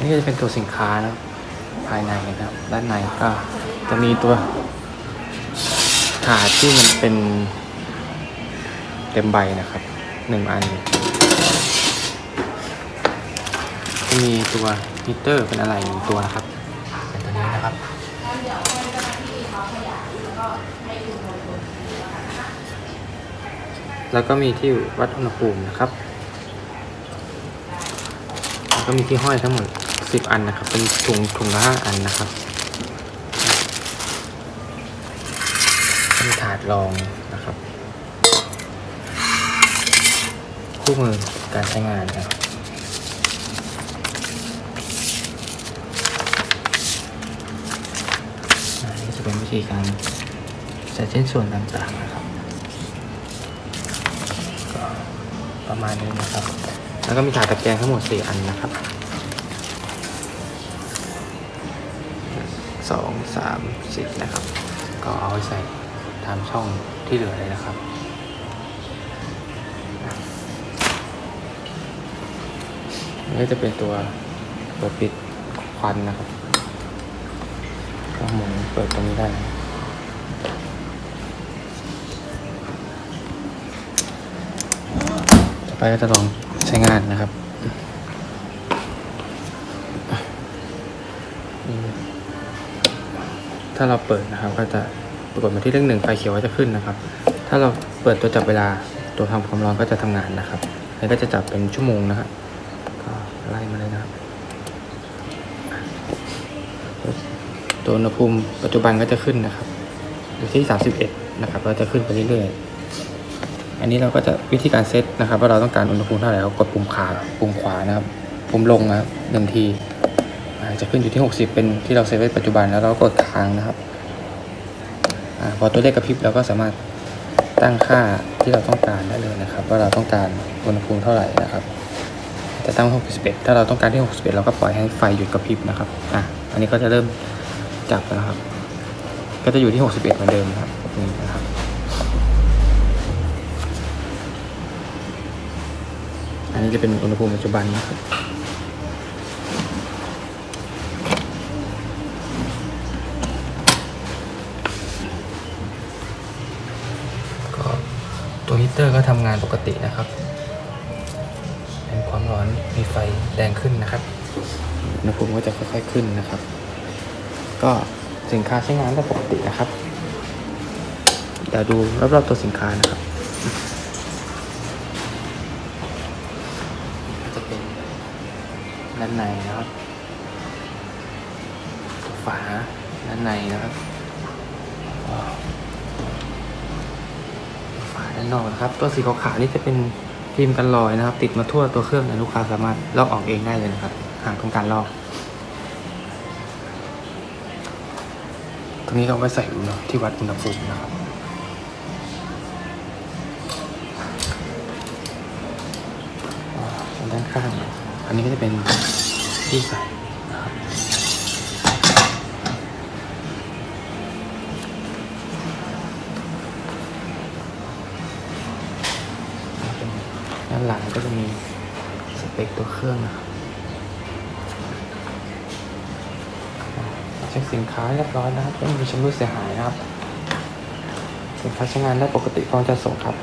นี่ก็จะเป็นตัวสินค้านะครับภายในนะครับ ด้านในก็จะมีตัวถาดที่มันเป็นเต็มใบนะครับหนึ่งอันจะมีตัวฮีเตอร์เป็นอะไรหนึ่งตัวนะครับเป็นตัวนี้นะครับแล้วก็มีที่วัดอุณหภูมินะครับ แล้วก็มีที่ห้อยทั้งหมด 10อันนะครับ เป็นถุงถุงละห้าอันนะครับมีถาดรองนะครับ คู่มือการใช้งานนะครับนนี้จะเป็นวิธีการใส่ชิ้นส่วนต่างๆนะครับก็ประมาณนี้นะครับ แล้วก็มีถาดตะแกรงทั้งหมด 4 อันนะครับ สองสามสี่นะครับ ก็เอาไว้ใส่ตามช่องที่เหลือเลยนะครับนี่ก็จะเป็นตัวตัวปิดควันนะครับก็หมุนเปิดตรงนี้ได้ต่อไปก็จะลองใช้งานนะครับ ถ้าเราเปิดนะครับ ก็จะปรากฏมาที่เลขหนึ่งไฟเขียวก็จะขึ้นนะครับ ถ้าเราเปิดตัวจับเวลาตัวทำความร้อนก็จะทำงานนะครับแล้วก็จะจับเป็นชั่วโมงนะครับก็ไล่มาเลยนะครับ ตัวอุณหภูมิปัจจุบันก็จะขึ้นนะครับอยู่ที่ 31 นะครับ เราจะขึ้นไปเรื่อยๆ อันนี้เราก็จะวิธีการเซตนะครับ ว่าเราต้องการอุณหภูมิเท่าไหร่เรากดปุ่มขาปุ่มขวานะครับ ปุ่มลงนะครับหนึ่งที จะขึ้นอยู่ที่ 60 เป็นที่เราเซตไว้ปัจจุบันแล้วเรากดค้างนะครับอพอตัวเลขกระพริบเราก็สามารถตั้งค่าที่เราต้องการได้เลยนะครับ ว่าเราต้องการอุณหภูมิเท่าไหร่นะครับ จะตั้ง61 ถ้าเราต้องการที่ 61 เราก็ปล่อยให้ไฟหยุดกระพริบนะครับอะอันนี้ก็จะเริ่มจับแล้วนะครับ ก็จะอยู่ที่ 61 เหมือนเดิมนะครับนี่นะครับอันนี้จะเป็นอุณหภูมิปัจจุบันนะครับ ตัวฮีตเตอร์ก็ทำงานปกตินะครับเป็นความร้อนมีไฟแดงขึ้นนะครับอุณหภูมิก็จะค่อยๆขึ้นนะครับ ก็สินค้าใช้งานได้ปกตินะครับเดี๋ยวดูรอบๆตัวสินค้านะครับก็จะเป็นด้านในนะครับตัวฝาด้านในนะครับฝา ด้านนอกนะครับ ตัวสีขาวๆนี่จะเป็นฟิล์มกันรอยนะครับ ติดมาทั่วตัวเครื่องนะลูกค้าสามารถลอกออกเองได้เลยนะครับหากต้องการลอก ตรงนี้เราไว้ใส่อุณหที่วัดอุณหภูมินะครับด้านข้าง อันนี้ก็จะเป็นที่ใส่านหลังก็จะมีสเปคตัวเครื่องนะครับเช็คสินค้าเรียบร้อยนะครับไม่มีชำรุดเสียหายนะครับสินค้าใช้งานได้ปกติพร้อมจะส่งครับ